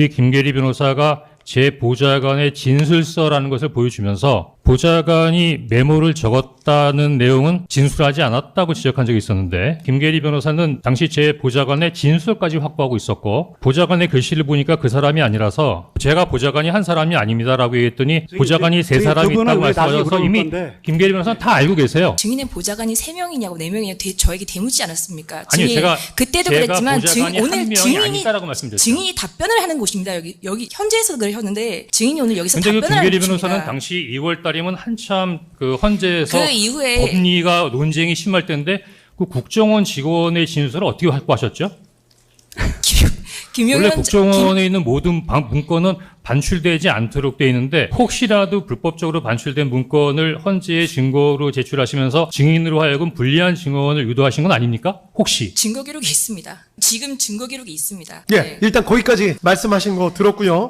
우리 김계리 변호사가 제 보좌관의 진술서라는 것을 보여주면서 보좌관이 메모를 적었다는 내용은 진술하지 않았다고 지적한 적이 있었는데 김계리 변호사는 당시 제 보좌관의 진술까지 확보하고 있었고 보좌관의 글씨를 보니까 그 사람이 아니라서 제가 보좌관이 한 사람이 아닙니다라고 얘기했더니 보좌관이 그- 세 사람이 있다고 말씀하셔서 이미. 김계리 변호사는 다 알고 계세요. 증인의 보좌관이 세명이냐고네명이냐고 대- 저에게 대묻지 않았습니까? 아니요, 증인- 제가 그때도 제가 그랬지만 증, 오늘 증인이. 증인이 답변을 하는 곳입니다. 여기 여기 현재에서 그러셨는데 증인이 오늘 여기서 그 답변을 하는 김계리 곳입니다. 변호사는 당시 2월 달 이면 한참 그 헌재에서 그 이후에 법리가 논쟁이 심할 때인데 그 국정원 직원의 진술을 어떻게 확보하셨죠? 원래 김- 국정원에 있는 모든 방- 문건은 반출되지 않도록 돼 있는데 혹시라도 불법적으로 반출된 문건을 헌재의 증거로 제출하시면서 증인으로 하여금 불리한 증언을 유도하신 건 아닙니까? 혹시? 증거 기록이 있습니다. 지금 증거 기록이 있습니다. 예, 네. 일단 거기까지 말씀하신 거 들었고요.